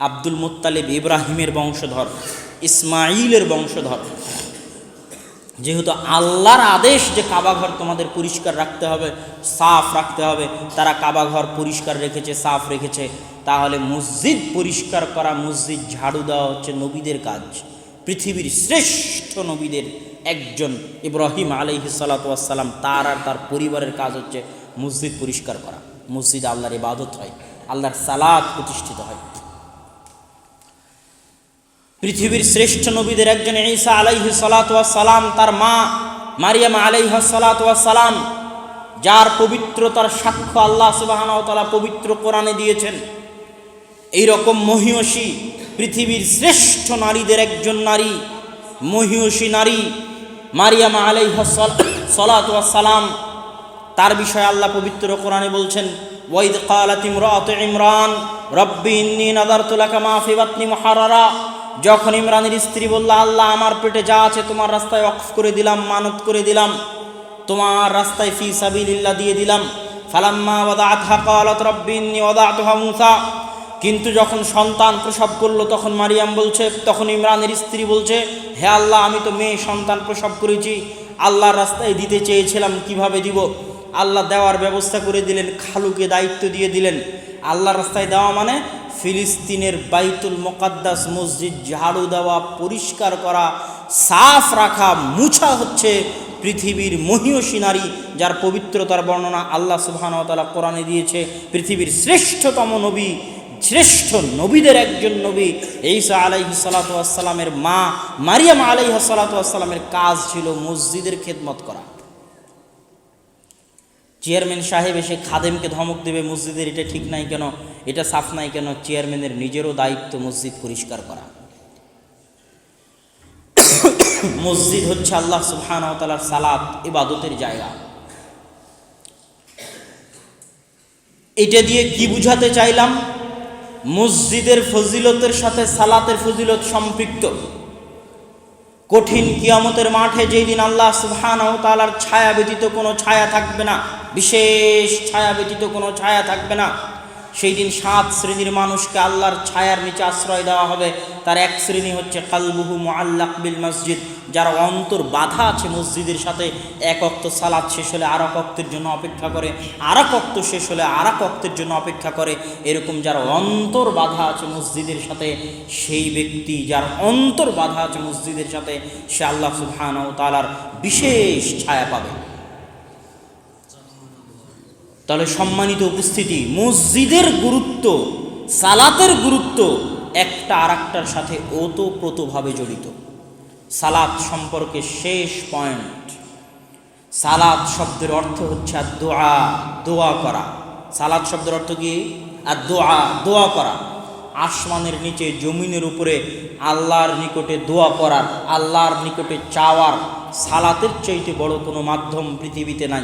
Abdul Muttalib ইব্রাহিমের বংশধর ইসমাইলের বংশধর। যেহেতু আল্লাহর আদেশ যে কাবাঘর তোমাদের পরিষ্কার রাখতে হবে, সাফ রাখতে হবে, তারা কাবাঘর পরিষ্কার রেখেছে, সাফ রেখেছে, তাহলে মসজিদ পরিষ্কার করা, মসজিদ ঝাড়ু দেওয়া হচ্ছে নবীদের কাজ। পৃথিবীর শ্রেষ্ঠ নবীদের একজন ইব্রাহিম আলহি সালাতাম তার আর তার পরিবারের কাজ হচ্ছে মসজিদ পরিষ্কার করা। মসজিদ আল্লাহর ইবাদত হয়, আল্লাহর সালাদ প্রতিষ্ঠিত হয়। পৃথিবীর শ্রেষ্ঠ নবীদের একজন ঈসা আলাইহি সালাম তার মা মারিয়াম আলাইহ সালাম যার পবিত্রতার সাক্ষ্য আল্লাহ সুবাহানতালা পবিত্র কোরআনে দিয়েছেন। এই রকম মহিয়সী পৃথিবীর শ্রেষ্ঠ নারীদের একজন নারী, মহিয়সী নারী মারিয়াম আলাইহ সালাম তার বিষয়ে আল্লাহ পবিত্র কোরআনে বলছেন, ওয়াইদ কালাত ইমরান, রব্বি ইন্নী নাদারতু লাকা মা ফি বাতনি মুহাররারা। যখন ইমরানের স্ত্রী বলল, আল্লাহ, আমার পেটে যা আছে, তোমার রাস্তায় অক্ফ করে দিলাম, মানত করে দিলাম, তোমার রাস্তায় ফি সাবিলিল্লাহ দিয়ে দিলাম। ফালাম্মা কিন্তু যখন সন্তান প্রসব করল, তখন মারিয়াম বলছে, তখন ইমরানের স্ত্রী বলছে, হে আল্লাহ, আমি তো মেয়ে সন্তান প্রসব করেছি, আল্লাহর রাস্তায় দিতে চেয়েছিলাম, কীভাবে দিব? আল্লাহ দেওয়ার ব্যবস্থা করে দিলেন, খালুকে দায়িত্ব দিয়ে দিলেন। আল্লাহ রাস্তায় দেওয়া মানে ফিলিস্তিনের বাইতুল মোকাদ্দাস মসজিদ ঝাড়ু দেওয়া, পরিষ্কার করা, সাফ রাখা, মুছা হচ্ছে পৃথিবীর মহিয়সী নারী, যার পবিত্রতার বর্ণনা আল্লাহ সুবাহানতালা কোরআনে দিয়েছে। পৃথিবীর শ্রেষ্ঠতম নবী, শ্রেষ্ঠ নবীদের একজন নবী, ঈসা আলাইহি সালাতামের মা, মারিয়াম আলাইহি সালাতামের কাজ ছিল মসজিদের খেদমত করা। চেয়ারম্যান সাহেব এসে খাদেমকে ধমক দেবে, মসজিদের এটা ঠিক নাই কেন, এটা সাফ নাই কেন? চেয়ারম্যানের নিজেরও দায়িত্ব মসজিদ পরিষ্কার করা। মসজিদ হচ্ছে আল্লাহ সুবহানাহু সালাত, ইবাদতের জায়গা। এটা দিয়ে কি বুঝাতে চাইলাম? মসজিদের ফজিলতের সাথে সালাতের ফজিলত সম্পৃক্ত। কঠিন কিয়ামতের মাঠে যেই দিন আল্লাহ সুবহানাহু তাআলার ছায়া ব্যতীত কোনো ছায়া থাকবে না, বিশেষ ছায়া ব্যতীত কোনো ছায়া থাকবে না। সেই দিন সাত শ্রেণির মানুষকে আল্লাহর ছায়ার নিচে আশ্রয় দেওয়া হবে। তার এক শ্রেণি হচ্ছে কালবুহু মুআল্লাক বিল মসজিদ, যার অন্তর বাধা আছে মসজিদের সাথে। এক অক্ত সালাদ শেষ হলে আর অক্তের জন্য অপেক্ষা করে আর অক্ত শেষ হলে আর অক্তের জন্য অপেক্ষা করে। এরকম যার অন্তর বাধা আছে মসজিদের সাথে, সেই ব্যক্তি যার অন্তর বাধা আছে মসজিদের সাথে, সে আল্লাহ সুবহান ও তালার বিশেষ ছায়া পাবে। তাহলে সম্মানিত উপস্থিতি, মসজিদের গুরুত্ব, সালাতের গুরুত্ব একটা আর একটার সাথে ওতপ্রোতভাবে জড়িত। সালাত সম্পর্কে শেষ পয়েন্ট। সালাত শব্দের অর্থ হচ্ছে আর দোয়া দোয়া করা। সালাত শব্দের অর্থ কি? আর দোয়া দোয়া করা। আসমানের নিচে, জমিনের উপরে আল্লাহর নিকটে দোয়া করার, আল্লাহর নিকটে চাওয়ার সালাতের চাইতে বড় কোনো মাধ্যম পৃথিবীতে নাই।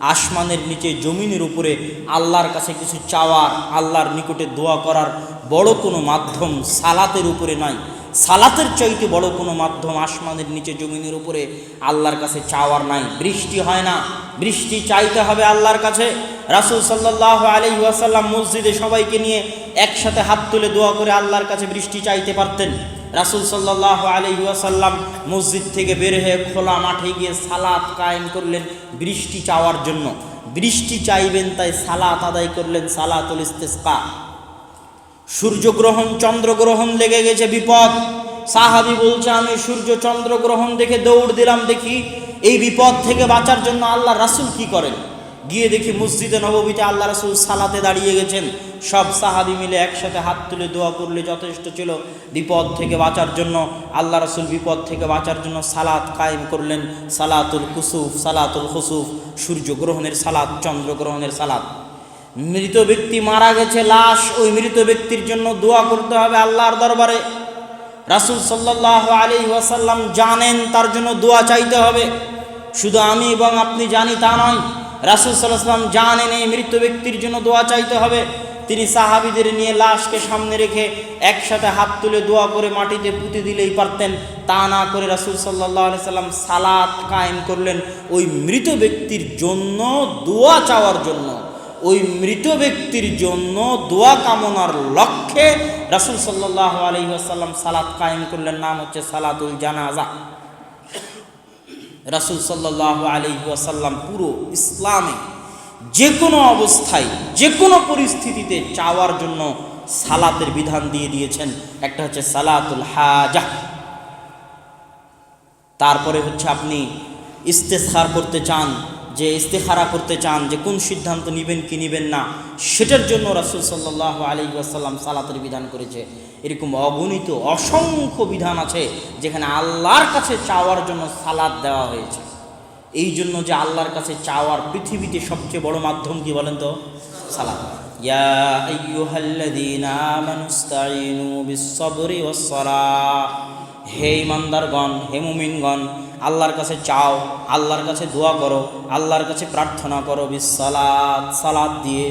আসমানের নিচে, জমিনের উপরে আল্লাহর কাছে কিছু চাওয়ার, আল্লাহর নিকটে দোয়া করার বড় কোনো মাধ্যম সালাতের উপরে নাই। সালাতের চাইতে বড় কোনো মাধ্যম আসমানের নিচে, জমিনের উপরে আল্লাহর কাছে চাওয়ার নাই। বৃষ্টি হয় না। বৃষ্টি চাইতে হবে আল্লাহর কাছে। রাসুল সাল্লাহ আলি ওয়াসাল্লাম মসজিদে সবাইকে নিয়ে একসাথে হাত তুলে দোয়া করে আল্লাহর কাছে বৃষ্টি চাইতে পারতেন। রাসুল সাল্লাহ আলি ওয়াসাল্লাম মসজিদ থেকে বের হয়ে খোলা মাঠে গিয়ে সালাত কায়েম করলেন বৃষ্টি চাওয়ার জন্য। বৃষ্টি চাইবেন তাই সালাত আদায় করলেন সালাতুল ইস্তেসকা। সূর্যগ্রহণ, চন্দ্রগ্রহণ লেগে গেছে বিপদ। সাহাবি বলছে, আমি সূর্য, চন্দ্রগ্রহণ দেখে দৌড় দিলাম, দেখি এই বিপদ থেকে বাঁচার জন্য আল্লাহ রাসুল কি করেন? গিয়ে দেখি মসজিদে নবমীতে আল্লাহ রসুল সালাতে দাঁড়িয়ে গেছেন। সব সাহাবি মিলে একসাথে হাত তুলে দোয়া করলে যথেষ্ট ছিল। বিপদ থেকে বাঁচার জন্য, আল্লাহ রাসুল বিপদ থেকে বাঁচার জন্য সালাত কায়েম করলেন। সালাতুল কুসুফ, সালাতুল খুসুফ, সূর্যগ্রহণের সালাত, চন্দ্রগ্রহণের সালাত। মৃত ব্যক্তি মারা গেছে, লাশ ওই মৃত ব্যক্তির জন্য দোয়া করতে হবে আল্লাহর দরবারে। রাসুল সাল্লাহ আলী ওয়াসাল্লাম জানেন তার জন্য দোয়া চাইতে হবে। শুধু আমি এবং আপনি জানি তা নয় রাসুল সাল্লাহ সাল্লাম জানেন এই মৃত ব্যক্তির জন্য দোয়া চাইতে হবে। তিনি সাহাবিদের নিয়ে লাশকে সামনে রেখে একসাথে হাত তুলে দোয়া করে মাটিতে পুঁতে দিলেই পারতেন। তা না করে রাসুল সাল্লাহ সাল্লাম সালাত কায়েম করলেন ওই মৃত ব্যক্তির জন্য দোয়া চাওয়ার জন্য। ওই মৃত ব্যক্তির জন্য দোয়া কামনার লক্ষ্যে রাসুল সাল্লাহ আলহি আসাল্লাম সালাত কায়েম করলেন, নাম হচ্ছে সালাতুল জানাজা। রাসুল সাল্লাহ আলহি ওয়াসাল্লাম পুরো ইসলামে যে কোনো অবস্থায় যে কোনো পরিস্থিতিতে চাওয়ার জন্য সালাতের বিধান দিয়ে দিয়েছেন। একটা হচ্ছে সালাতুল হাজা। তারপরে হচ্ছে আপনি ইস্তেসার করতে চান যে ইস্তেখারা করতে চান, যে কোন সিদ্ধান্ত নেবেন কি নেবেন না, সেটার জন্য রাসুল সাল্লাহ আলী আসাল্লাম সালাতের বিধান করেছে। এরকম অগণিত, অসংখ্য বিধান আছে যেখানে আল্লাহর কাছে চাওয়ার জন্য সালাদ দেওয়া হয়েছে। এই জন্য যে আল্লাহর কাছে চাওয়ার পৃথিবীতে সবচেয়ে বড় মাধ্যম কি বলেন তো? সালাদ হে ইমানদারগণ, হে মুমিনগণ আল্লাহর কাছে চাও, আল্লাহর কাছে দোয়া করো, আল্লাহর কাছে প্রার্থনা করো বিসালাত সালাদ দিয়ে,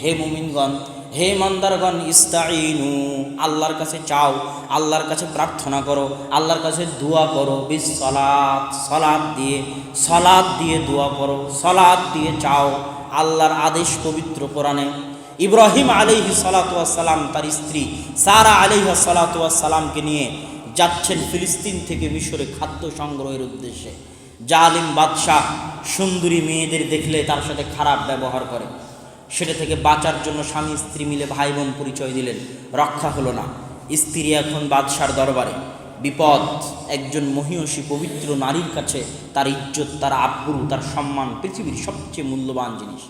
হে মুমিনগণ, হে ইমানদারগণ ইস্তাইনু আল্লাহর কাছে চাও, আল্লাহর কাছে প্রার্থনা করো, আল্লাহর কাছে দোয়া করো বিসালাত সালাদ দিয়ে সালাদ দিয়ে দোয়া করো সালাদ দিয়ে চাও, আল্লাহর আদেশ পবিত্র কোরআনে। ইব্রাহিম আলাইহি সালাতাম তার স্ত্রী সারা আলাইহা সালাতামকে নিয়ে যাচ্ছেন ফিলিস্তিন থেকে মিশরে খাদ্য সংগ্রহের উদ্দেশ্যে। জালিম বাদশাহ সুন্দরী মেয়েদের দেখলে তার সাথে খারাপ ব্যবহার করে। সেটা থেকে বাঁচার জন্য স্বামী স্ত্রী মিলে ভাই বোন পরিচয় দিলেন। রক্ষা হলো না। স্ত্রী এখন বাদশার দরবারে। বিপদ, একজন মহিষী পবিত্র নারীর কাছে তার ইজ্জত, তার আব্রু, তার সম্মান পৃথিবীর সবচেয়ে মূল্যবান জিনিস।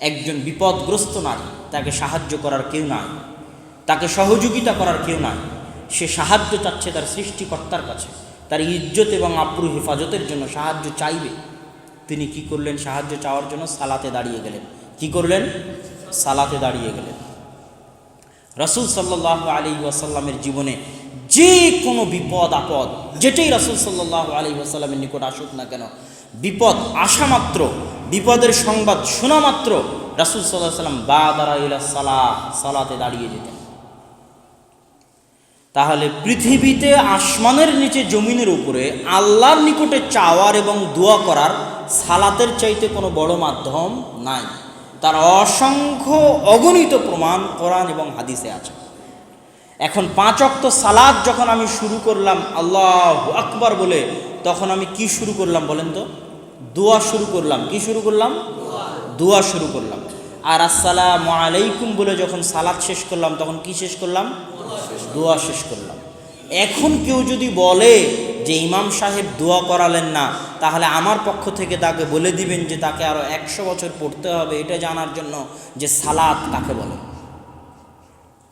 একজন বিপদগ্রস্ত নারী, তাকে সাহায্য করার কেউ নাই। তাকে সহযোগিতা করার কেউ নাই। সে সাহায্য চাচ্ছে তার সৃষ্টিকর্তার কাছে। তার ইজ্জত এবং আব্রু হেফাজতের জন্য সাহায্য চাইবে। তিনি কি করলেন? সাহায্য চাওয়ার জন্য সালাতে দাঁড়িয়ে গেলেন। কি করলেন? সালাতে দাঁড়িয়ে গেলেন। রসুল সাল্লাহ আলী ওয়াসাল্লামের জীবনে যে কোনো বিপদ, আপদ, যেটাই রসুল সাল্লাহ আলী ওয়াসাল্লামের নিকট আসুক না কেন, বিপদ আসা মাত্র, বিপদের সংবাদ শোনা মাত্র, রাসুল সাল্লাহ সাল্লাম বা দাঁড়া সালা সালাতে দাঁড়িয়ে যেতেন। তাহলে পৃথিবীতে আসমানের নিচে জমিনের উপরে আল্লাহর নিকটে চাওয়ার এবং দোয়া করার সালাতের চাইতে কোনো বড় মাধ্যম নাই। তার অসংখ্য অগণিত প্রমাণ কোরআন এবং হাদিসে আছে। এখন পাঁচ অক্ত সালাদ যখন আমি শুরু করলাম, আল্লাহ আকবার বলে, তখন আমি কি শুরু করলাম বলেন তো? দোয়া শুরু করলাম। কি শুরু করলাম? দোয়া শুরু করলাম। আর আসসালাম আলাইকুম বলে যখন সালাদ শেষ করলাম, তখন কি শেষ করলাম? দোয়া শেষ করলাম। এখন কেউ যদি বলে যে ইমাম সাহেব দোয়া করালেন না, তাহলে আমার পক্ষ থেকে তাকে বলে দিবেন যে তাকে আরও একশো বছর পড়তে হবে, এটা জানার জন্য যে সালাদ কাকে বলে?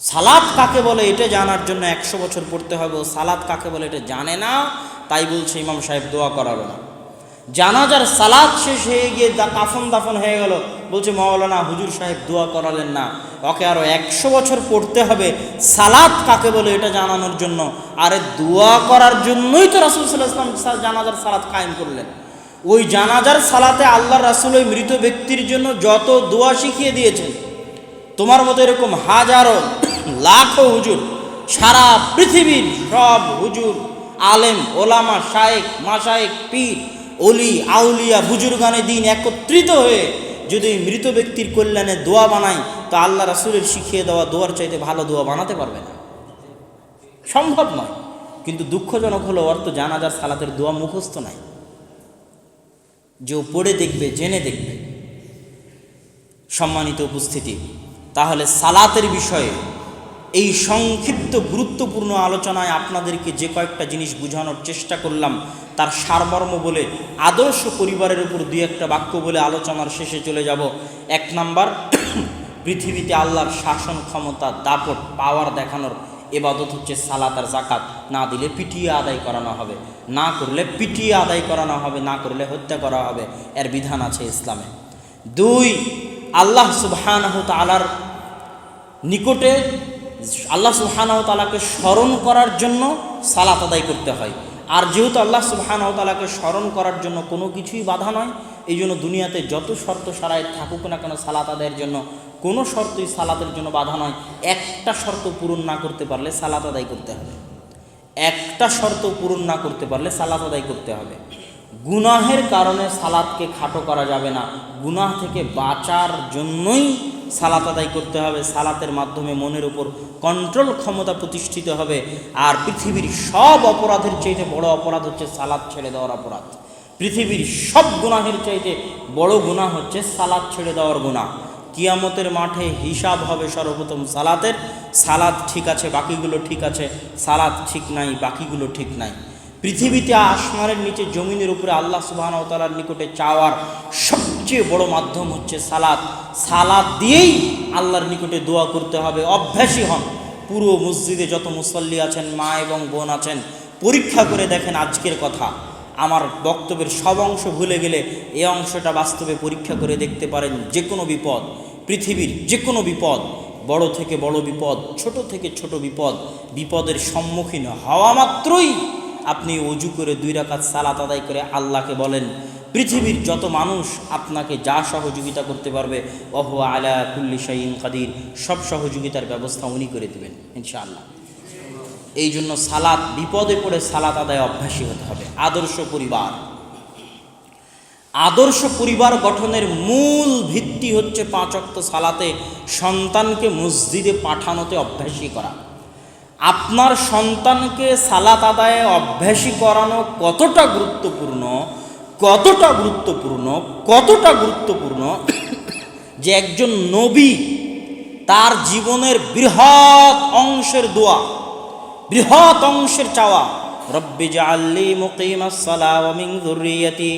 সালাদ কাকে বলে, এটা জানার জন্য একশো বছর পড়তে হবে, ও সালাদ কাকে বলে, এটা জানে না, তাই বলছে ইমাম সাহেব দোয়া করালো না। জানাজার সালাদ শেষ হয়ে গিয়ে কাফন দাফন হয়ে গেল, বলছে মৌলানা হুজুর সাহেব দোয়া করালেন না। ওকে আরও একশো বছর পড়তে হবে। সালাদ কাকে বলে এটা জানানোর জন্য? আরে দোয়া করার জন্যই তো রাসুল সাল্লাহ ইসলাম জানাজার সালাদ কায়েম করলেন। ওই জানাজার সালাতে আল্লাহ রাসুল ওই মৃত ব্যক্তির জন্য যত দোয়া শিখিয়ে দিয়েছেন। তোমার মতো এরকম হাজারো, লাখো হুজুর, সারা পৃথিবীর সব হুজুর, আলেম, ওলামা শায়েক মাশায়েক পীর অলি আউলিয়া, বুজুর্গানে দিন একত্রিত হয়ে যদি মৃত ব্যক্তির কল্যাণে দোয়া বানাই তো আল্লাহ রাসুলের শিখিয়ে দেওয়া দোয়ার চাইতে ভালো দোয়া বানাতে পারবে না। সম্ভব নয়। কিন্তু দুঃখজনক হলো অর্থ জানাজার সালাতের দোয়া মুখস্থ নাই। যে পড়ে দেখবে, জেনে দেখবে। সম্মানিত উপস্থিতি, তাহলে সালাতের বিষয়ে এই সংক্ষিপ্ত গুরুত্বপূর্ণ আলোচনায় আপনাদেরকে যে কয়েকটা জিনিস বোঝানোর চেষ্টা করলাম, তার সারমর্ম বলে আদর্শ পরিবারের উপর দুই একটা বাক্য বলে আলোচনার শেষে চলে যাব। এক নাম্বার, পৃথিবীতে আল্লাহর শাসন ক্ষমতা, দাপট পাওয়ার দেখানোর এবাদত হচ্ছে সালাত আর জাকাত না দিলে পিটিয়ে আদায় করানো হবে, না করলে পিটিয়ে আদায় করানো হবে, না করলে হত্যা করা হবে। এর বিধান আছে ইসলামে। দুই, আল্লাহ সুবহানাহ তালার নিকটে আল্লাহ সুবহানাহ তালাকে স্মরণ করার জন্য সালাত আদায় করতে হয়। আর যেহেতু আল্লাহ সুবহানাহ তালাকে স্মরণ করার জন্য কোনো কিছুই বাধা নয় এই জন্য দুনিয়াতে যত শর্ত সারায় থাকুক না কেন সালাত আদায়ের জন্য কোনো শর্তই সালাতের জন্য বাধা নয়। একটা শর্ত পূরণ না করতে পারলে সালাত আদায় করতে হবে। একটা শর্ত পূরণ না করতে পারলে সালাত আদায় করতে হবে। গুনাহের কারণে সালাদকে খাটো করা যাবে না। গুনাহ থেকে বাঁচার জন্যই সালাত আদায় করতে হবে, সালাতের মাধ্যমে মনের উপর কন্ট্রোল ক্ষমতা প্রতিষ্ঠিত হবে। আর পৃথিবীর সব অপরাধের চাইতে বড় অপরাধ হচ্ছে সালাদ ছেড়ে দেওয়ার অপরাধ। পৃথিবীর সব গুনাহের চাইতে বড় গুনাহ হচ্ছে সালাদ ছেড়ে দেওয়ার গুনাহ। কিয়ামতের মাঠে হিসাব হবে সর্বপ্রথম সালাতের সালাদ ঠিক আছে, বাকিগুলো ঠিক আছে সালাদ ঠিক নাই, বাকিগুলো ঠিক নাই। পৃথিবীতে আসমানের নিচে জমিনের উপরে আল্লাহ সুবাহতালার নিকটে চাওয়ার সবচেয়ে বড় মাধ্যম হচ্ছে সালাদ সালাদ দিয়েই আল্লাহর নিকটে দোয়া করতে হবে, অভ্যাসী হন। পুরো মসজিদে যত মুসল্লি আছেন, মা এবং বোন আছেন, পরীক্ষা করে দেখেন আজকের কথা। আমার বক্তব্যের সব অংশ ভুলে গেলে এই অংশটা বাস্তবে পরীক্ষা করে দেখতে পারেন যে কোনো বিপদ, পৃথিবীর যে কোনো বিপদ, বড় থেকে বড় বিপদ, ছোট থেকে ছোট বিপদ, বিপদের সম্মুখীন হওয়া মাত্রই আপনি অজু করে দুই রাকাত সালাত আদায় করে আল্লাহকে বলেন পৃথিবীর যত মানুষ আপনাকে যা সহযোগিতা করতে পারবে অহ আলা কুল্লি শাহিন কাদির, সব সহযোগিতার ব্যবস্থা উনি করে দেবেন, ইনশাআল্লাহ। এই জন্য সালাত, বিপদে পড়ে সালাত আদায় অভ্যাসী হতে হবে, আদর্শ পরিবার। আদর্শ পরিবার গঠনের মূল ভিত্তি হচ্ছে পাঁচ অক্ত সালাতে সন্তানকে মসজিদে পাঠানোতে অভ্যাসী করা। আপনার সন্তানকে সালাত আদায়ে অভ্যাসী করানো কতটা গুরুত্বপূর্ণ কতটা গুরুত্বপূর্ণ কতটা গুরুত্বপূর্ণ যে একজন নবী তার জীবনের বৃহৎ অংশের দোয়া, বৃহৎ অংশের চাওয়া, রব্বি জাল্লি মুকিমাসসালামিং দুর্রিয়াতি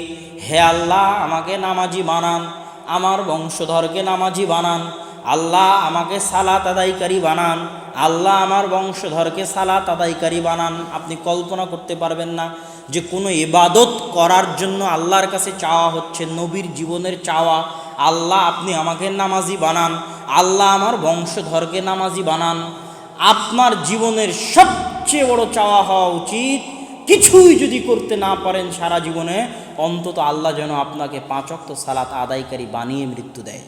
হে আল্লাহ, আমাকে নামাজি বানান, আমার বংশধরকে নামাজি বানান, আল্লাহ আমাকে সালাত আদায়কারী বানান আল্লাহ আমার বংশধরকে সালাত আদায়কারী বানান। আপনি কল্পনা করতে পারবেন না যে কোনো ইবাদত করার জন্য আল্লাহর কাছে চাওয়া হচ্ছে, নবীর জীবনের চাওয়া। আল্লাহ, আপনি আমাকে নামাজি বানান। আল্লাহ আমার বংশধরকে নামাজি বানান। আপনার জীবনের সবচেয়ে বড় চাওয়া হওয়া উচিত। কিছুই যদি করতে না পারেন সারা জীবনে, অন্তত আল্লাহ যেন আপনাকে পাঁচক্ত সালাত আদায়কারী বানিয়ে মৃত্যু দেয়।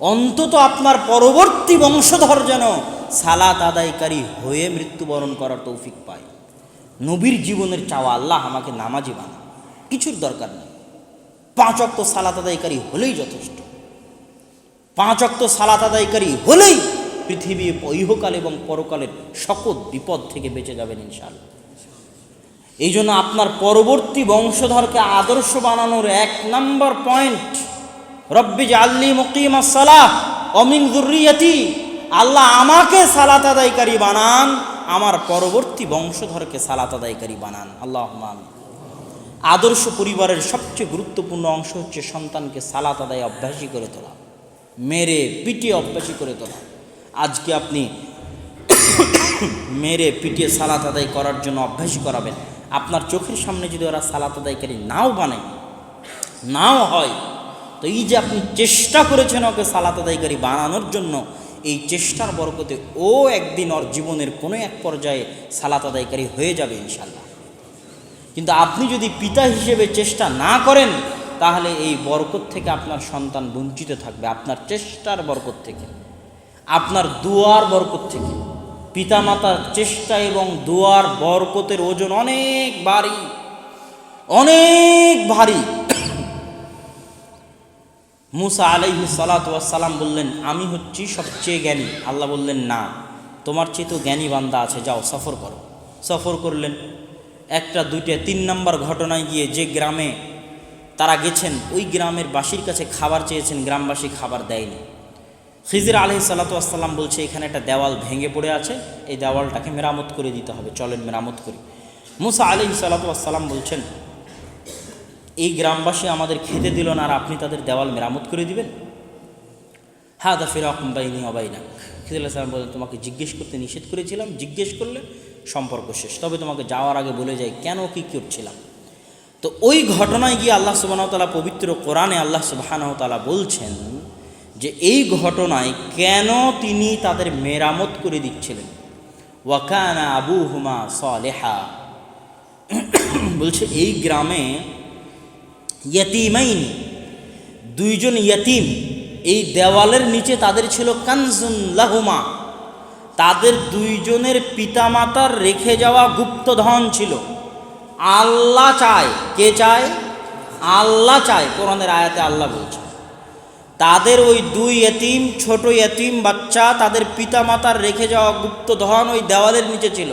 অন্তত আপনার পরবর্তী বংশধর যেন সালাত আদায়কারী হয়ে মৃত্যুবরণ করার তৌফিক পায়। নবীর জীবনের চাওয়া আল্লাহ আমাকে নামাজি বানা কিছুর দরকার নেই। পাঁচ অক্ত সালাত আদায়কারী হলেই যথেষ্ট। পাঁচ অক্ত সালাত আদায়কারী হলেই পৃথিবী ইহকাল এবং পরকালের সকল বিপদ থেকে বেঁচে যাবেন ইনশাআল্লাহ। এই জন্য আপনার পরবর্তী বংশধরকে আদর্শ বানানোর এক নম্বর পয়েন্ট রব্বি আল্লি মুকিম সালাহ অমিন দুর্রিয়াতি আল্লাহ আমাকে সালাত আদায়কারী বানান, আমার পরবর্তী বংশধরকে সালাত আদায়কারী বানান। আল্লাহ আদর্শ পরিবারের সবচেয়ে গুরুত্বপূর্ণ অংশ হচ্ছে সন্তানকে সালাত আদায় অভ্যাসী করে তোলা, মেরে পিটিয়ে অভ্যাসী করে তোলা। আজকে আপনি মেরে পিটিয়ে সালাত আদায় করার জন্য অভ্যাসী করাবেন। আপনার চোখের সামনে যদি ওরা সালাত আদায়কারী নাও বানায়, নাও হয় তো এই যে আপনি চেষ্টা করেছেন ওকে সালাত আদায়কারী বানানোর জন্য, এই চেষ্টার বরকতে ও একদিন ওর জীবনের কোনো এক পর্যায়ে সালাত আদায়কারী হয়ে যাবে ইনশাল্লাহ কিন্তু আপনি যদি পিতা হিসেবে চেষ্টা না করেন, তাহলে এই বরকত থেকে আপনার সন্তান বঞ্চিত থাকবে, আপনার চেষ্টার বরকত থেকে, আপনার দুয়ার বরকত থেকে। পিতামাতার চেষ্টা এবং দুয়ার বরকতের ওজন অনেক ভারী অনেক ভারী। মুসা আলাইহি সালাম বললেন, আমি হচ্ছি সবচেয়ে জ্ঞানী। আল্লাহ বললেন, না, তোমার চেয়ে তো জ্ঞানী বান্দা আছে, যাও, সফর করো। সফর করলেন। একটা, দুইটা, তিন নম্বর ঘটনায় গিয়ে যে গ্রামে তারা গেছেন, ওই গ্রামের বাসীর কাছে খাবার চেয়েছেন, গ্রামবাসী খাবার দেয়নি। খিজির আলহি সাল্লাতাম বলছে, এখানে একটা দেওয়াল ভেঙে পড়ে আছে, এই দেওয়ালটাকে মেরামত করে দিতে হবে। চলেন, মেরামত করি। মুসা আলহি সাল্লাতাম বলছেন এই গ্রামবাসী আমাদের খেতে দিল না আর আপনি তাদের দেওয়াল মেরামত করে দিবেন? হ্যাঁ দা ফিরকম বাইনি অবাইনা খিদুল সালাম বলেন তোমাকে জিজ্ঞেস করতে নিষেধ করেছিলাম, জিজ্ঞেস করলে সম্পর্ক শেষ। তবে তোমাকে যাওয়ার আগে বলে যাই, কেন কি করছিলাম? তো ওই ঘটনায় গিয়ে আল্লাহ সুবাহতালা পবিত্র কোরআনে আল্লাহ সুবাহানতালা বলছেন যে এই ঘটনায় কেন তিনি তাদের মেরামত করে দিচ্ছিলেন? ওয়াকানা আবু হুমা সলেহা। বলছে, এই গ্রামে ইয়াতিমাইনি। দুইজন ইয়াতিম, এই দেওয়ালের নিচে তাদের ছিল কানজুন লাহুমা। তাদের দুইজনের পিতামাতার রেখে যাওয়া গুপ্তধন ছিল। আল্লাহ চায়, কে চায়? আল্লাহ চায়, কোরআনের আয়াতে আল্লাহ বলছে। তাদের ওই দুই এতিম ছোট এতিম বাচ্চা তাদের পিতামাতার রেখে যাওয়া গুপ্তধন ওই দেওয়ালের নিচে ছিল।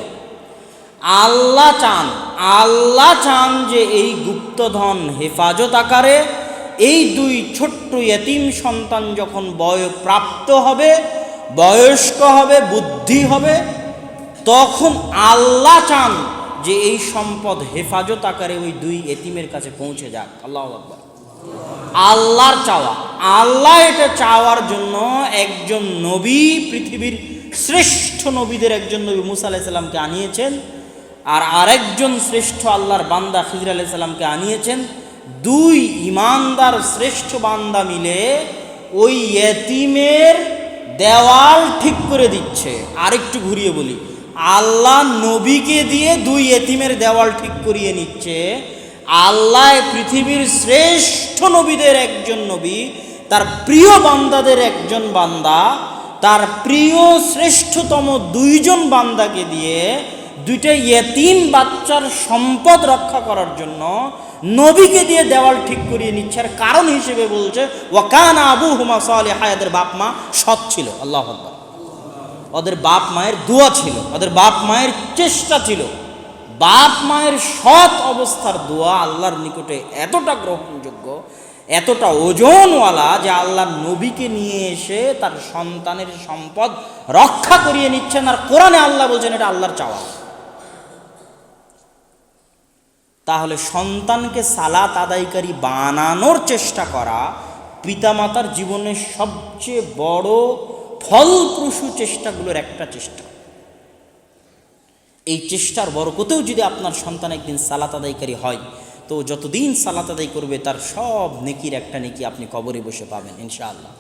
আল্লাহ চান আল্লাহ চান যে এই গুপ্তধন হেফাজত আকারে এই দুই ছোট্ট এতিম সন্তান যখন বয় প্রাপ্ত হবে, বয়স্ক হবে, বুদ্ধি হবে, তখন আল্লাহ চান যে এই সম্পদ হেফাজত আকারে ওই দুই এতিমের কাছে পৌঁছে যাক। আল্লাহ আকবর। আল্লাহর চাওয়া। আল্লাহ এটা চাওয়ার জন্য একজন নবী, পৃথিবীর শ্রেষ্ঠ নবীদের একজন নবী মুসা আলাইসাল্লামকে আনিয়েছেন। আর আরেকজন শ্রেষ্ঠ আল্লাহর বান্দা খিজর আলাইসাল্লামকে আনিয়েছেন। দুই ইমানদার শ্রেষ্ঠ বান্দা মিলে ওই এতিমের দেওয়াল ঠিক করে দিচ্ছে। আরেকটু ঘুরিয়ে বলি, আল্লাহ নবীকে দিয়ে দুই এতিমের দেওয়াল ঠিক করিয়ে নিচ্ছে। আল্লাহ পৃথিবীর শ্রেষ্ঠ নবীদের একজন নবী, তার প্রিয় বান্দাদের একজন বান্দা, তার প্রিয় শ্রেষ্ঠতম দুইজন বান্দাকে দিয়ে দুইটা ইয়েতিম বাচ্চার সম্পদ রক্ষা করার জন্য নবীকে দিয়ে দেওয়াল ঠিক করিয়ে নিচ্ছে। আর কারণ হিসেবে বলছে, ওয়াকান আবু হুমা সালে হায়াদের বাপ মা সৎ ছিল, আল্লাহ ওদের বাপ মায়ের দোয়া ছিল, ওদের বাপ মায়ের চেষ্টা ছিল। বাপ মায়ের সৎ অবস্থার দোয়া আল্লাহর নিকটে এতটা গ্রহণযোগ্য, এতটা ওজনওয়ালা যে আল্লাহ নবীকে নিয়ে এসে তার সন্তানের সম্পদ রক্ষা করিয়ে নিচ্ছেন। আর কোরআনে আল্লাহ বলছেন, এটা আল্লাহর চাওয়া। তাহলে সন্তানকে সালাত আদায়কারী বানানোর চেষ্টা করা পিতামাতার জীবনের সবচেয়ে বড় ফলপ্রসূ চেষ্টাগুলোর একটা চেষ্টা। এই চেষ্টার বরকতেও যদি আপনার সন্তান একদিন সালাত আদায়কারী হয়, তো যতদিন সালাত আদায় করবে, তার সব নেকির একটা নেকি আপনি কবরে বসে পাবেন, ইনশাআল্লাহ।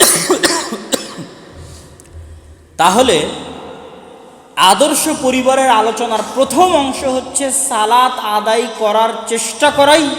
তাহলে আদর্শ পরিবারের আলোচনার প্রথম অংশ হচ্ছে সালাত আদায় করার চেষ্টা করাই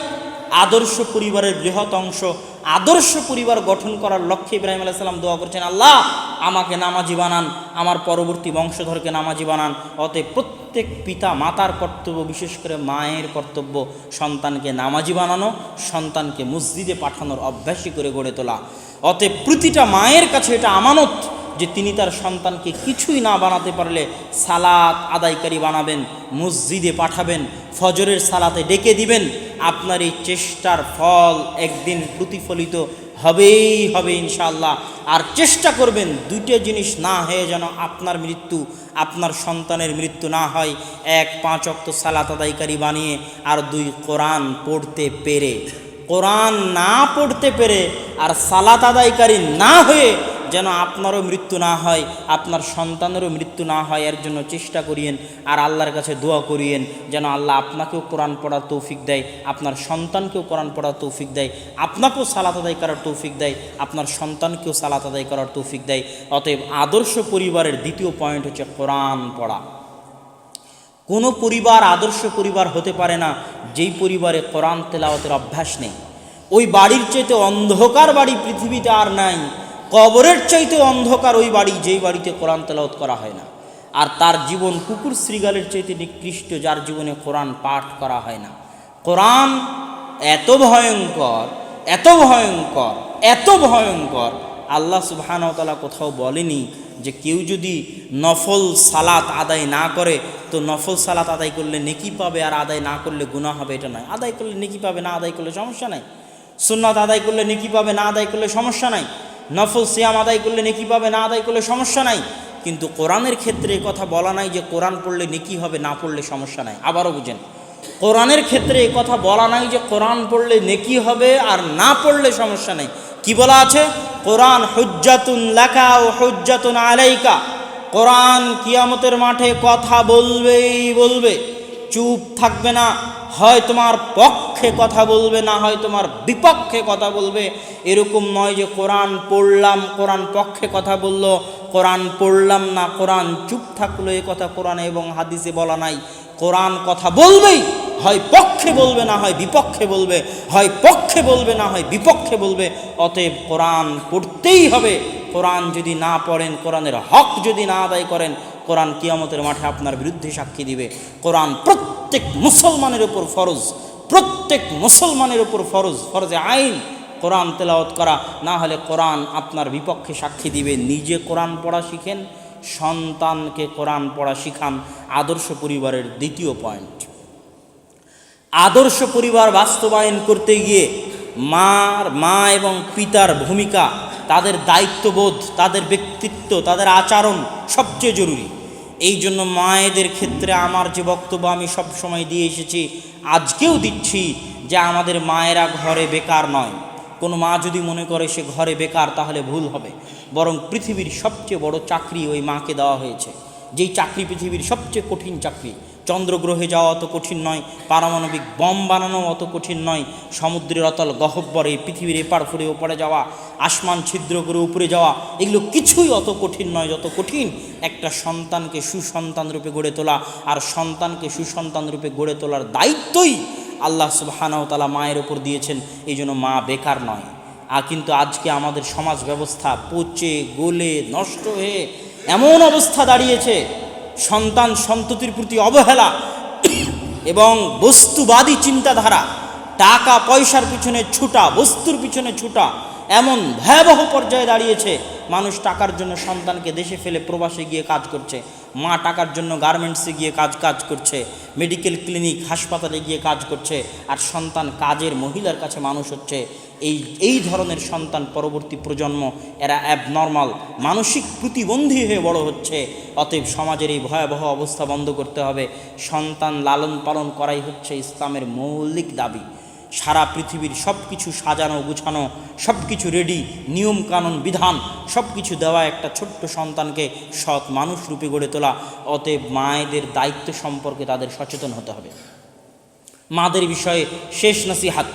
আদর্শ পরিবারের বৃহৎ অংশ। আদর্শ পরিবার গঠন করার লক্ষ্যে ইব্রাহিম আলাইহিস সালাম দোয়া করছেন, আল্লাহ, আমাকে নামাজি বানান, আমার পরবর্তী বংশধরকে নামাজি বানান। অতএব প্রত্যেক পিতা মাতার কর্তব্য, বিশেষ করে মায়ের কর্তব্য, সন্তানকে নামাজি বানানো, সন্তানকে মসজিদে পাঠানোর অভ্যাসী করে গড়ে তোলা। অতএব প্রতিটা মায়ের কাছে এটা আমানত যে তিনি তার সন্তানকে কিছুই না বানাতে পারলে সালাত আদায়কারী বানাবেন, মসজিদে পাঠাবেন, ফজরের সালাতে ডেকে দিবেন। আপনার এই চেষ্টার ফল একদিন প্রতিফলিত হবেই হবে ইনশাল্লাহ আর চেষ্টা করবেন দুইটা জিনিস না হয়ে যেন আপনার মৃত্যু, আপনার সন্তানের মৃত্যু না হয়। এক, পাঁচ অক্ত সালাত আদায়কারী বানিয়ে আর দুই, কোরআন পড়তে পেরে। কোরআন না পড়তে পেরে আর সালাত আদায়কারী না হয়ে যেন আপনারও মৃত্যু না হয়, আপনার সন্তানেরও মৃত্যু না হয়, এর জন্য চেষ্টা করিয়েন আর আল্লাহর কাছে দোয়া করিয়েন যেন আল্লাহ আপনাকেও কোরআন পড়ার তৌফিক দেয়, আপনার সন্তানকেও কোরআন পড়ার তৌফিক দেয়, আপনাকেও সালাত আদায় করার তৌফিক দেয়, আপনার সন্তানকেও সালাত আদায় করার তৌফিক দেয়। অতএব আদর্শ পরিবারের দ্বিতীয় পয়েন্ট হচ্ছে কোরআন পড়া। কোনো পরিবার, আদর্শ পরিবার হতে পারে না, যেই পরিবারে কোরআন তেলাওয়াতের অভ্যাস নেই। ওই বাড়ির চাইতে অন্ধকার বাড়ি পৃথিবীতে আর নাই, কবরের চাইতে অন্ধকার ওই বাড়ি, যেই বাড়িতে কোরআন তেলাওয়াত করা হয় না। আর তার জীবন কুকুর শ্রীগালের চাইতে নিকৃষ্ট, যার জীবনে কোরআন পাঠ করা হয় না। কোরআন এত ভয়ঙ্কর এত ভয়ঙ্কর এত ভয়ঙ্কর, আল্লাহ সুবাহানতালা কোথাও বলেনি যে কেউ যদি নফল সালাত আদায় না করে, তো নফল সালাত আদায় করলে নেকি পাবে আর আদায় না করলে গুণা হবে এটা নয়। আদায় করলে নেকি পাবে, না আদায় করলে সমস্যা নাই। সুন্নাত আদায় করলে নেকি পাবে, না আদায় করলে সমস্যা নাই। নফল সিয়াম আদায় করলে নেকি পাবে, না আদায় করলে সমস্যা নাই। কিন্তু কোরআনের ক্ষেত্রে কথা বলা নাই যে কোরআন পড়লে নেকি হবে, না পড়লে সমস্যা নাই। আবারও বুঝেন। কোরআনের ক্ষেত্রে কথা বলা নাই যে কোরআন পড়লে নেকি হবে আর না পড়লে সমস্যা নেই। কি বলা আছে? কোরআন হুজ্জাতুন লেখা ও হুজ্জাতুন আলাইকা। কোরআন কিয়ামতের মাঠে কথা বলবেই বলবে। চুপ থাকবে না, হয় তোমার পক্ষে কথা বলবে, না হয় তোমার বিপক্ষে কথা বলবে। এরকম নয় যে কোরআন পড়লাম, কোরআন পক্ষে কথা বলল, কোরআন পড়লাম না, কোরআন চুপ থাকল এ কথা কোরআনে এবং হাদিসে বলা নাই। কোরআন কথা বলবেই হয় পক্ষে বলবে, না হয় বিপক্ষে বলবে। হয় পক্ষে বলবে, না হয় বিপক্ষে বলবে। অতএব কোরআন পড়তেই হবে। কোরআন যদি না পড়েন, কোরআনের হক যদি না আদায় করেন, কোরআন কিয়ামতের মাঠে আপনার বিরুদ্ধে সাক্ষী দিবে। কোরআন প্রত্যেক মুসলমানের উপর ফরজ, প্রত্যেক মুসলমানের উপর ফরজ, ফরজে আইন। কোরআন তেলাওত করা, না হলে কোরআন আপনার বিপক্ষে সাক্ষী দিবে। নিজে কোরআন পড়া শিখেন, সন্তানকে কোরআন পড়া শিখান, আদর্শ পরিবারের দ্বিতীয় পয়েন্ট আদর্শ পরিবার বাস্তবায়ন করতে গিয়ে মার, মা এবং পিতার ভূমিকা, তাদের দায়িত্ববোধ, তাদের ব্যক্তিত্ব, তাদের আচরণ সবচেয়ে জরুরি। এই জন্য মায়েদের ক্ষেত্রে আমার যে বক্তব্য আমি সব সময় দিয়ে এসেছি, আজকেও দিচ্ছি যে আমাদের মায়েরা ঘরে বেকার নয়। কোনো মা যদি মনে করে সে ঘরে বেকার, তাহলে ভুল হবে। বরং পৃথিবীর সবচেয়ে বড় চাকরি ওই মাকে দেওয়া হয়েছে। যেই চাকরি পৃথিবীর সবচেয়ে কঠিন চাকরি চন্দ্রগ্রহে যাওয়া অত কঠিন নয়, পারমাণবিক বম বানানো অত কঠিন নয়, সমুদ্রের অতল গহব্বরে পৃথিবীর এপার ফুরে ওপরে যাওয়া, আসমান ছিদ্র করে উপরে যাওয়া, এগুলো কিছুই অত কঠিন নয়, যত কঠিন একটা সন্তানকে সুসন্তান রূপে গড়ে তোলা, আর সন্তানকে সুসন্তান রূপে গড়ে তোলার দায়িত্বই আল্লাহ তালা মায়ের ওপর দিয়েছেন, এই জন্য মা বেকার নয়। আর কিন্তু আজকে আমাদের সমাজ ব্যবস্থা পচে, গলে, নষ্ট হয়ে এমন অবস্থা দাঁড়িয়েছে সন্তান সন্ততির প্রতি অবহেলা এবং বস্তুবাদী চিন্তাধারা, টাকা পয়সার পিছনে ছুটা, বস্তুর পিছনে ছুটা, এমন ভয়াবহ পর্যায়ে দাঁড়িয়েছে, মানুষ টাকার জন্য সন্তানকে দেশে ফেলে প্রবাসে গিয়ে কাজ করছে, মা টাকার জন্য গার্মেন্টসে গিয়ে কাজ কাজ করছে মেডিকেল ক্লিনিক হাসপাতালে গিয়ে কাজ করছে, আর সন্তান কাজের মহিলার কাছে মানুষ হচ্ছে এই এই ধরনের সন্তান পরবর্তী প্রজন্ম, এরা অ্যাবনর্মাল মানসিক প্রতিবন্ধী হয়ে বড় হচ্ছে। অতএব সমাজের এই ভয়াবহ অবস্থা বন্ধ করতে হবে। সন্তান লালন পালন করাই হচ্ছে ইসলামের মৌলিক দাবি। সারা পৃথিবীর সব কিছু সাজানো, গুছানো সব কিছু রেডি নিয়ম কানুন, বিধান সব কিছু দেওয়া একটা ছোট্ট সন্তানকে সৎ মানুষ রূপে গড়ে তোলা। অতএব মায়েদের দায়িত্ব সম্পর্কে তাদের সচেতন হতে হবে। মাদের বিষয়ে শেষ নসিহাত।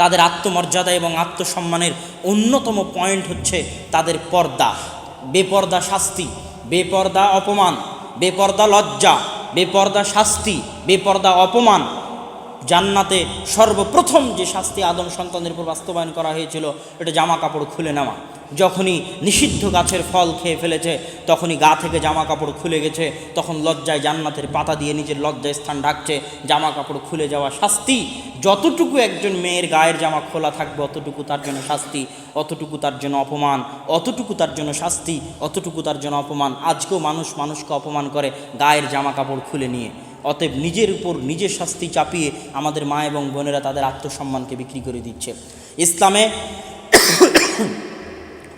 তাদের আত্মমর্যাদা এবং আত্মসম্মানের অন্যতম পয়েন্ট হচ্ছে তাদের পর্দা। বেপর্দা শাস্তি, বেপর্দা অপমান, বেপর্দা লজ্জা, বেপর্দা শাস্তি, বেপর্দা অপমান। জান্নাতে সর্বপ্রথম যে শাস্তি আদম সন্তানদের উপর বাস্তবায়ন করা হয়েছিল, এটা জামা কাপড় খুলে নেওয়া। যখনই নিষিদ্ধ গাছের ফল খেয়ে ফেলেছে, তখনই গা থেকে জামা কাপড় খুলে গেছে, তখন লজ্জায় জান্নাতের পাতা দিয়ে নিজের লজ্জায় স্থান ঢাকছে জামা কাপড় খুলে যাওয়া শাস্তি। যতটুকু একজন মেয়ের গায়ের জামা খোলা থাকবে, অতটুকু তার জন্য শাস্তি, অতটুকু তার জন্য অপমান, অতটুকু তার জন্য শাস্তি, অতটুকু তার জন্য অপমান। আজকেও মানুষ মানুষকে অপমান করে গায়ের জামা কাপড় খুলে নিয়ে। অতএব নিজের উপর নিজের শাস্তি চাপিয়ে আমাদের মা এবং বোনেরা তাদের আত্মসম্মানকে বিক্রি করে দিচ্ছে। ইসলামে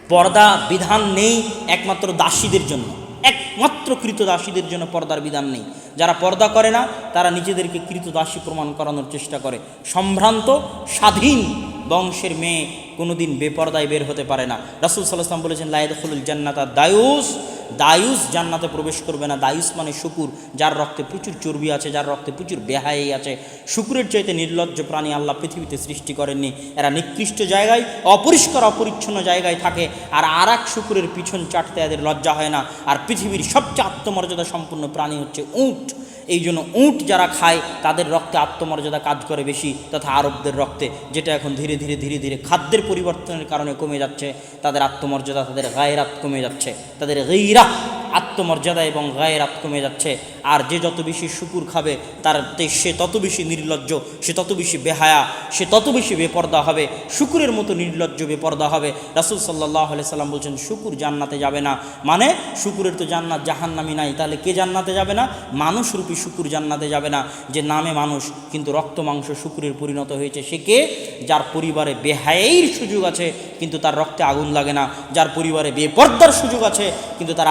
পর্দা বিধান নেই একমাত্র দাসীদের জন্য। একমাত্র কৃত দাসীদের জন্য পর্দার বিধান নেই। যারা পর্দা করে না, তারা নিজেদেরকে কৃত দাসী প্রমাণ করানোর চেষ্টা করে। সম্ভ্রান্ত, স্বাধীন বংশের মেয়ে কোনোদিন বেপর্দায় বের হতে পারে না। রাসুল সাল্লাম বলেছেন লাইদুল জান্নাতা দায়ুস দায়ুস জান্নাতে প্রবেশ করবে না। দায়ুস মানে শুকুর, যার রক্তে প্রচুর চর্বি আছে, যার রক্তে প্রচুর বেহাই আছে। শুকুরের চাইতে নির্লজ্জ প্রাণী আল্লাহ পৃথিবীতে সৃষ্টি করেননি। এরা নিকৃষ্ট জায়গায়, অপরিষ্কার অপরিচ্ছন্ন জায়গায় থাকে। আর আর এক শুকুরের পিছন চাটতে এদের লজ্জা হয় না। আর পৃথিবীর সবচেয়ে আত্মমর্যাদা সম্পন্ন প্রাণী হচ্ছে উঁট। এই জন্য উঁট যারা খায়, তাদের রক্তে আত্মমর্যাদা কাজ করে বেশি তথা আরবদের রক্তে, যেটা এখন ধীরে ধীরে ধীরে ধীরে খাদ্যের পরিবর্তনের কারণে কমে যাচ্ছে। তাদের আত্মমর্যাদা, তাদের গায়েরাত কমে যাচ্ছে। তাদের গেইরা আত্মমর্যাদা এবং গায়েরাত কমে যাচ্ছে। আর যে যত বেশি শুকুর খাবে, তার সে তত বেশি নির্লজ্জ, সে তত বেশি বেহায়া, সে তত বেশি বেপর্দা হবে। শুকুরের মতো নির্লজ্জ বেপর্দা হবে। রাসুল সাল্লাহ সাল্লাম বলছেন, শুকুর জান্নাতে যাবে না। মানে শুকুরের তো জান্নাত জাহান্নামি নাই। তাহলে কে জান্নাতে যাবে না? মানুষরূপী শুকুর জান্নাতে যাবে না। যে নামে মানুষ, কিন্তু রক্ত মাংস শুকুরের পরিণত হয়েছে, সে কে? যার পরিবারে বেহায়ের সুযোগ আছে, কিন্তু তার রক্তে আগুন লাগে না। যার পরিবারে বেপর্দার সুযোগ আছে, কিন্তু তার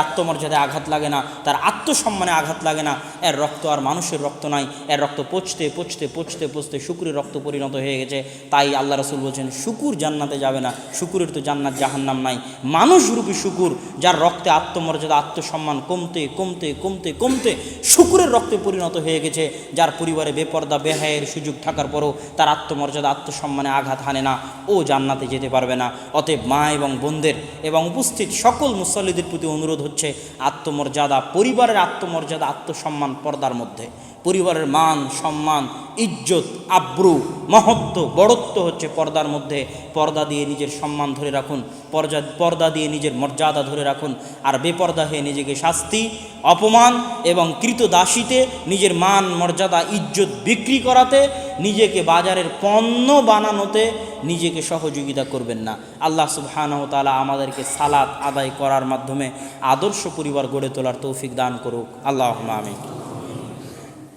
আত্মমর্যাদায় আঘাত লাগে না, তার আত্মসম্মানে আঘাত লাগে না। এর রক্ত আর মানুষের রক্ত নাই, এর রক্ত পচতে পচতে পচতে পচতে শুকুরের রক্ত পরিণত হয়ে গেছে। তাই আল্লাহ রসুল বলছেন, শুকুর জান্নাতে যাবে না, শুকুরের তো জান্নাত জাহান্নাম নাই। মানুষরূপী শুকুর, যার রক্তে আত্মমর্যাদা, আত্মসম্মান কমতে কমতে কমতে কমতে শুকুরের রক্তে পরিণত হয়ে গেছে। যার পরিবারে বেপর্দা, বেহায়ের সুযোগ থাকার পরও তার আত্মমর্যাদা, আত্মসম্মানে আঘাত হানে না, ও জান্নাতে যেতে পারবে না। অতএব মা এবং বোনদের এবং উপস্থিত সকল মুসল্লিদের প্রতি অনুরোধ হচ্ছে আত্মমর্যাদা পরিবারের আত্মমর্যাদা আত্মসম্মান পর্দার মধ্যে। পরিবারের মান, সম্মান, ইজ্জত, আব্রু, মহত্ব, বড়ত্ব হচ্ছে পর্দার মধ্যে। পর্দা দিয়ে নিজের সম্মান ধরে রাখুন পর্যা পর্দা দিয়ে নিজের মর্যাদা ধরে রাখুন। আর বেপর্দা হয়ে নিজেকে শাস্তি, অপমান এবং কৃতদাসীতে নিজের মান, মর্যাদা, ইজ্জত বিক্রি করাতে, নিজেকে বাজারের পণ্য বানানোতে নিজেকে সহযোগিতা করবেন না। আল্লাহ সুবহানাহু তাআলা আমাদেরকে সালাত আদায় করার মাধ্যমে আদর্শ পরিবার গড়ে তোলার তৌফিক দান করুক। আল্লাহ আমিন।